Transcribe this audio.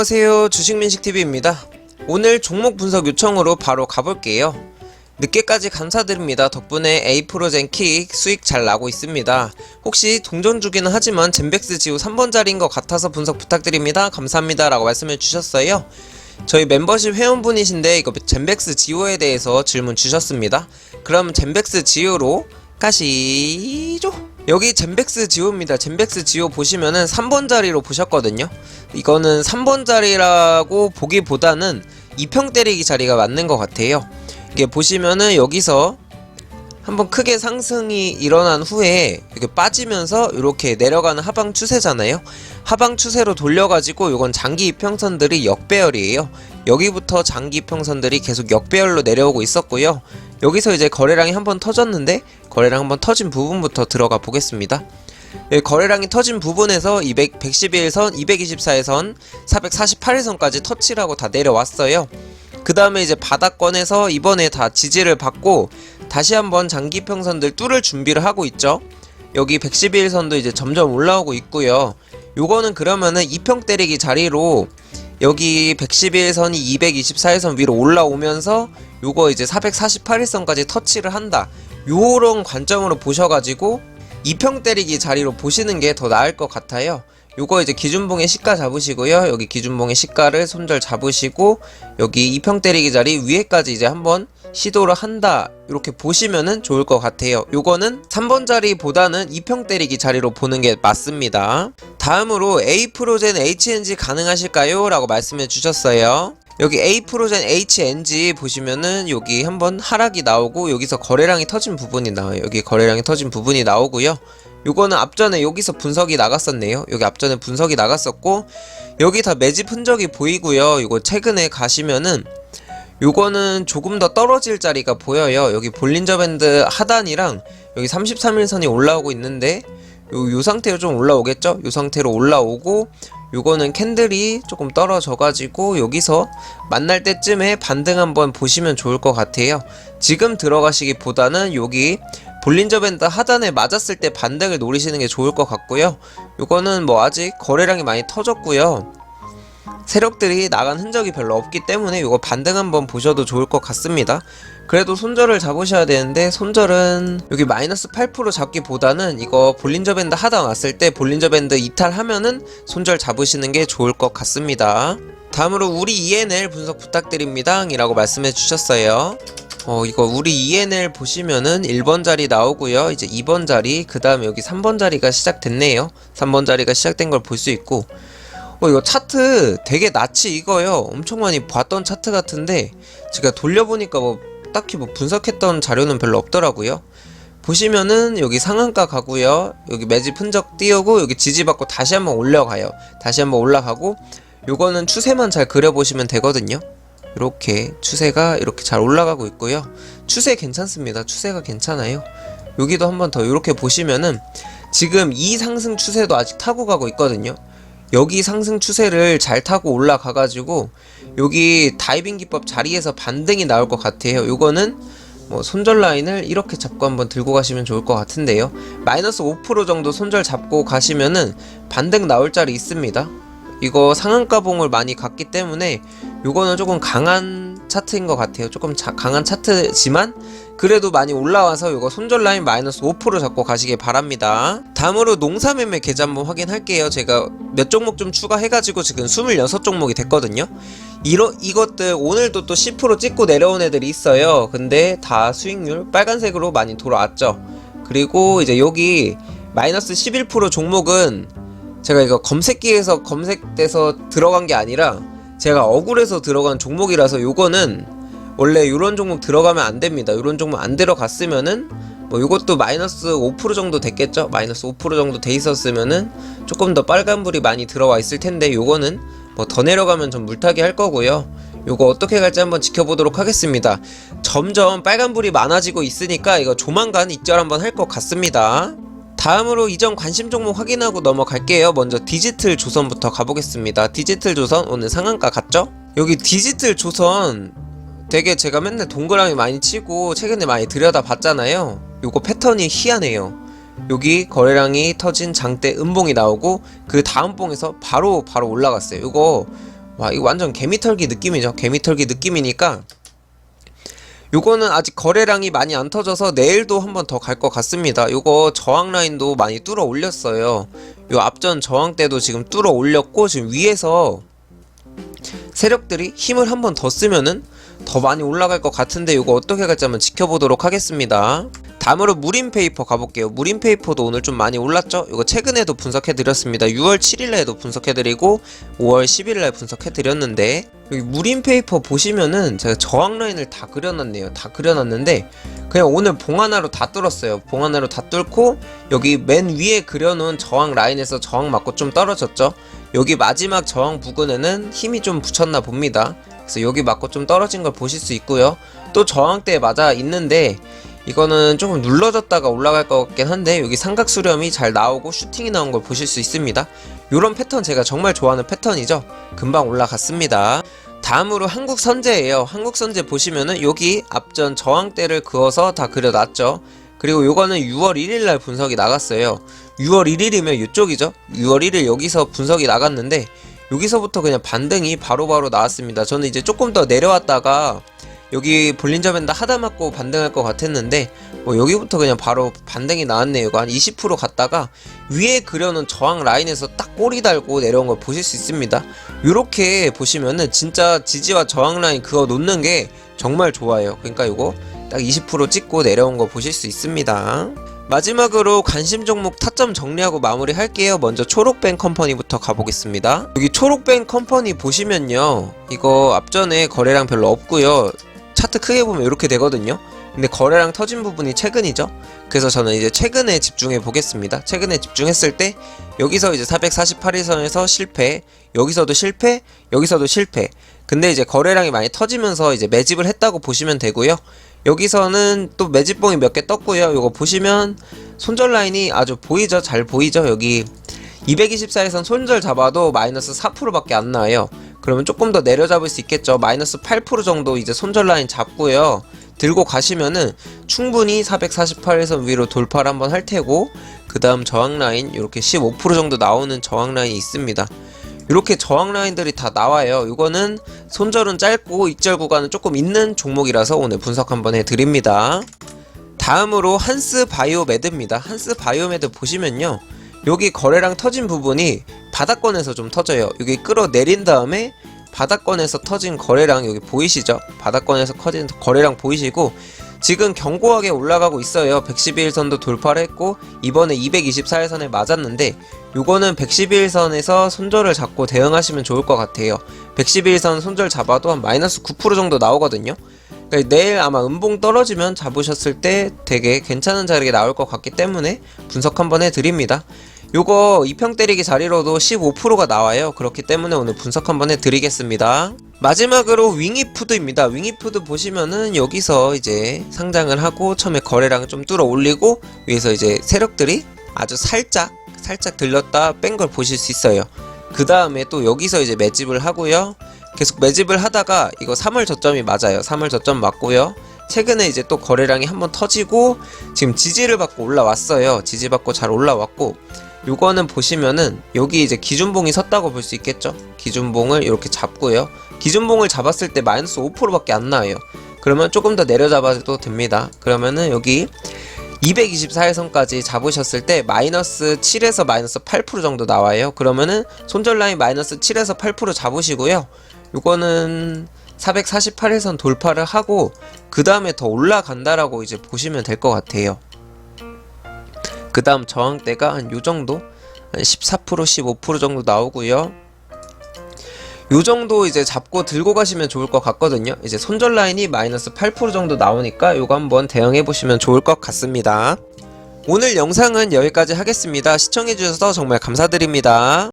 안녕하세요. 주식민식TV입니다. 오늘 종목 분석 요청으로 바로 가볼게요. 늦게까지 감사드립니다. 덕분에 A 프로젠 킥 수익 잘 나고 있습니다. 혹시 동전 주기는 하지만 젠백스 지우 3번 자리인 것 같아서 분석 부탁드립니다. 감사합니다. 라고 말씀을 주셨어요. 저희 멤버십 회원분이신데 이거 젠백스 지오에 대해서 질문 주셨습니다. 그럼 젠백스 지오로 가시죠 여기 젠백스 지오입니다. 젠백스 지오 보시면은 3번 자리로 보셨거든요. 이거는 3번 자리라고 보기보다는 2평 때리기 자리가 맞는 것 같아요. 이게 보시면은 여기서 한번 크게 상승이 일어난 후에 이렇게 빠지면서 이렇게 내려가는 하방 추세잖아요. 하방 추세로 돌려가지고 이건 장기 이평선들이 역배열이에요. 여기부터 장기 이평선들이 계속 역배열로 내려오고 있었고요. 여기서 이제 거래량이 한번 터졌는데 거래량 한번 터진 부분부터 들어가 보겠습니다. 여기 거래량이 터진 부분에서 200, 111선, 224일선, 448일선까지 터치를 하고 다 내려왔어요. 그 다음에 이제 바닥권에서 이번에 다 지지를 받고 다시 한번 장기 평선들 뚫을 준비를 하고 있죠. 여기 111선도 이제 점점 올라오고 있고요. 요거는 그러면은 2평 때리기 자리로 여기 111선이 224일선 위로 올라오면서 요거 이제 448일선까지 터치를 한다. 요런 관점으로 보셔가지고 2평 때리기 자리로 보시는 게 더 나을 것 같아요. 요거 이제 기준봉의 시가 잡으시고요. 여기 기준봉의 시가를 손절 잡으시고 여기 2평 때리기 자리 위에까지 이제 한번 시도를 한다. 이렇게 보시면은 좋을 것 같아요. 요거는 3번 자리보다는 2평 때리기 자리로 보는 게 맞습니다. 다음으로 A 프로젠 HNG 가능하실까요? 라고 말씀해 주셨어요. 여기 A 프로젠 HNG 보시면은 여기 한번 하락이 나오고 여기서 거래량이 터진 부분이 나와요. 여기 거래량이 터진 부분이 나오고요. 요거는 앞전에 여기서 분석이 나갔었네요. 여기 앞전에 분석이 나갔었고 여기 다 매집 흔적이 보이고요. 이거 최근에 가시면은 요거는 조금 더 떨어질 자리가 보여요. 여기 볼린저 밴드 하단이랑 여기 33일선이 올라오고 있는데 요, 요 상태로 좀 올라오겠죠? 요 상태로 올라오고 요거는 캔들이 조금 떨어져 가지고 여기서 만날 때쯤에 반등 한번 보시면 좋을 것 같아요. 지금 들어가시기보다는 여기 볼린저 밴드 하단에 맞았을 때 반등을 노리시는 게 좋을 것 같고요. 요거는 뭐 아직 거래량이 많이 터졌고요. 세력들이 나간 흔적이 별로 없기 때문에 이거 반등 한번 보셔도 좋을 것 같습니다. 그래도 손절을 잡으셔야 되는데 손절은 여기 마이너스 8% 잡기보다는 이거 볼린저 밴드 하단 왔을 때 볼린저 밴드 이탈하면은 손절 잡으시는 게 좋을 것 같습니다. 다음으로 우리 ENL 분석 부탁드립니다. 이라고 말씀해 주셨어요. 어 이거 우리 ENL 보시면은 1번 자리 나오고요. 이제 2번 자리, 그 다음에 여기 3번 자리가 시작됐네요. 3번 자리가 시작된 걸 볼 수 있고 어 이거 차트 되게 낯이 익어요. 엄청 많이 봤던 차트 같은데 제가 돌려보니까 뭐 딱히 뭐 분석했던 자료는 별로 없더라고요. 보시면은 여기 상한가 가고요. 여기 매집 흔적 띄우고 여기 지지받고 다시 한번 올라가요. 다시 한번 올라가고 요거는 추세만 잘 그려보시면 되거든요. 이렇게 추세가 이렇게 잘 올라가고 있고요. 추세 괜찮습니다. 추세가 괜찮아요. 여기도 한번 더 이렇게 보시면은 지금 이 상승 추세도 아직 타고 가고 있거든요 여기 상승 추세를 잘 타고 올라가 가지고 여기 다이빙 기법 자리에서 반등이 나올 것 같아요. 요거는 뭐 손절 라인을 이렇게 잡고 한번 들고 가시면 좋을 것 같은데요. 마이너스 5% 정도 손절 잡고 가시면은 반등 나올 자리 있습니다. 이거 상한가 봉을 많이 갔기 때문에 요거는 조금 강한 차트인 것 같아요. 조금 자, 강한 차트지만 그래도 많이 올라와서 이거 손절 라인 마이너스 5% 잡고 가시길 바랍니다. 다음으로 농사매매 계좌 한번 확인할게요. 제가 몇 종목 좀 추가해가지고 지금 26종목이 됐거든요. 이러, 이것들 오늘도 또 10% 찍고 내려온 애들이 있어요. 근데 다 수익률 빨간색으로 많이 돌아왔죠. 그리고 이제 여기 마이너스 11% 종목은 제가 이거 검색기에서 검색돼서 들어간 게 아니라 제가 억울해서 들어간 종목이라서 요거는 원래 이런 종목 들어가면 안 됩니다. 이런 종목 안 들어갔으면은 뭐 이것도 마이너스 5% 정도 됐겠죠? 마이너스 5% 정도 돼 있었으면은 조금 더 빨간불이 많이 들어와 있을 텐데 요거는 뭐 더 내려가면 좀 물타기 할 거고요. 요거 어떻게 갈지 한번 지켜보도록 하겠습니다. 점점 빨간불이 많아지고 있으니까 이거 조만간 입절 한번 할 것 같습니다. 다음으로 이전 관심 종목 확인하고 넘어갈게요. 먼저 디지털 조선부터 가보겠습니다. 디지털 조선 오늘 상한가 갔죠? 여기 디지털 조선 되게 제가 맨날 동그라미 많이 치고 최근에 많이 들여다 봤잖아요. 요거 패턴이 희한해요. 여기 거래량이 터진 장대 음봉이 나오고 그 다음 봉에서 바로 바로 올라갔어요. 요거 와 이거 완전 개미털기 느낌이죠 개미털기 느낌이니까 요거는 아직 거래량이 많이 안 터져서 내일도 한번 더 갈 것 같습니다 요거 저항 라인도 많이 뚫어 올렸어요 요 앞전 저항 때도 지금 뚫어 올렸고 지금 위에서 세력들이 힘을 한번 더 쓰면은 더 많이 올라갈 것 같은데 이거 어떻게 갈지 한번 지켜보도록 하겠습니다. 다음으로 무림페이퍼 가볼게요. 무림페이퍼도 오늘 좀 많이 올랐죠? 이거 최근에도 분석해드렸습니다. 6월 7일날에도 분석해드리고 5월 10일날 분석해드렸는데 여기 무림페이퍼 보시면은 제가 저항 라인을 다 그려놨네요. 다 그려놨는데 그냥 오늘 봉 하나로 다 뚫었어요. 봉 하나로 다 뚫고 여기 맨 위에 그려놓은 저항 라인에서 저항 맞고 좀 떨어졌죠? 여기 마지막 저항 부근에는 힘이 좀 붙였나 봅니다. 그래서 여기 맞고 좀 떨어진 걸 보실 수 있고요. 또 저항대에 맞아 있는데 이거는 조금 눌러졌다가 올라갈 것 같긴 한데 여기 삼각 수렴이 잘 나오고 슈팅이 나온 걸 보실 수 있습니다. 이런 패턴 제가 정말 좋아하는 패턴이죠. 금방 올라갔습니다. 다음으로 한국 선제예요. 한국 선제 보시면은 여기 앞전 저항대를 그어서 다 그려놨죠. 그리고 요거는 6월 1일 날 분석이 나갔어요. 6월 1일이면 이쪽이죠. 6월 1일 여기서 분석이 나갔는데 여기서부터 그냥 반등이 바로바로 나왔습니다. 저는 이제 조금 더 내려왔다가 여기 볼린저 밴드 하다 맞고 반등할 것 같았는데 뭐 여기부터 그냥 바로 반등이 나왔네요. 이거 한 20% 갔다가 위에 그려놓은 저항 라인에서 딱 꼬리 달고 내려온 걸 보실 수 있습니다. 이렇게 보시면은 진짜 지지와 저항 라인 그거 놓는 게 정말 좋아요. 그러니까 이거 딱 20% 찍고 내려온 거 보실 수 있습니다. 마지막으로 관심 종목 타점 정리하고 마무리 할게요. 먼저 초록뱅 컴퍼니부터 가보겠습니다. 여기 초록뱅 컴퍼니 보시면요. 이거 앞전에 거래량 별로 없고요. 차트 크게 보면 이렇게 되거든요. 근데 거래량 터진 부분이 최근이죠. 그래서 저는 이제 최근에 집중해 보겠습니다. 최근에 집중했을 때 여기서 이제 448일선에서 실패, 여기서도 실패, 여기서도 실패. 근데 이제 거래량이 많이 터지면서 이제 매집을 했다고 보시면 되고요. 여기서는 또 매집봉이 몇 개 떴고요. 이거 보시면 손절 라인이 아주 보이죠? 잘 보이죠? 여기 224에선 손절 잡아도 마이너스 4%밖에 안 나와요. 그러면 조금 더 내려잡을 수 있겠죠. 마이너스 8% 정도 이제 손절 라인 잡고요. 들고 가시면은 충분히 448에선 위로 돌파를 한번 할 테고 그 다음 저항 라인 이렇게 15% 정도 나오는 저항 라인이 있습니다. 이렇게 저항 라인들이 다 나와요. 이거는 손절은 짧고 익절 구간은 조금 있는 종목이라서 오늘 분석 한번 해드립니다. 다음으로 한스 바이오메드입니다. 한스 바이오메드 보시면요. 여기 거래량 터진 부분이 바닥권에서 좀 터져요. 여기 끌어내린 다음에 바닥권에서 터진 거래량 여기 보이시죠? 바닥권에서 커진 거래량 보이시고 지금 견고하게 올라가고 있어요. 112일선도 돌파를 했고 이번에 224일선에 맞았는데 요거는 112일선에서 손절을 잡고 대응하시면 좋을 것 같아요. 112일선 손절 잡아도 한 마이너스 9% 정도 나오거든요. 그러니까 내일 아마 음봉 떨어지면 잡으셨을 때 되게 괜찮은 자리가 나올 것 같기 때문에 분석 한번 해드립니다. 요거 이평 때리기 자리로도 15%가 나와요. 그렇기 때문에 오늘 분석 한번 해드리겠습니다. 마지막으로 윙이푸드입니다. 윙이푸드 보시면은 여기서 이제 상장을 하고 처음에 거래량 좀 뚫어 올리고 위에서 이제 세력들이 아주 살짝 살짝 들렸다 뺀 걸 보실 수 있어요. 그 다음에 또 여기서 이제 매집을 하고요. 계속 매집을 하다가 이거 3월 저점이 맞아요. 3월 저점 맞고요. 최근에 이제 또 거래량이 한번 터지고 지금 지지를 받고 올라왔어요. 지지 받고 잘 올라왔고 요거는 보시면은 여기 이제 기준봉이 섰다고 볼 수 있겠죠. 기준봉을 이렇게 잡고요. 기준봉을 잡았을 때 마이너스 5%밖에 안 나와요. 그러면 조금 더 내려잡아도 됩니다. 그러면은 여기 224일선까지 잡으셨을 때 마이너스 7에서 마이너스 8% 정도 나와요. 그러면은 손절 라인 마이너스 7에서 8% 잡으시고요. 요거는 448일선 돌파를 하고 그 다음에 더 올라간다라고 이제 보시면 될 것 같아요. 그 다음 저항대가 한 요 정도? 한 14% 15% 정도 나오고요. 요 정도 이제 잡고 들고 가시면 좋을 것 같거든요. 이제 손절 라인이 마이너스 8% 정도 나오니까 요거 한번 대응해 보시면 좋을 것 같습니다. 오늘 영상은 여기까지 하겠습니다. 시청해주셔서 정말 감사드립니다.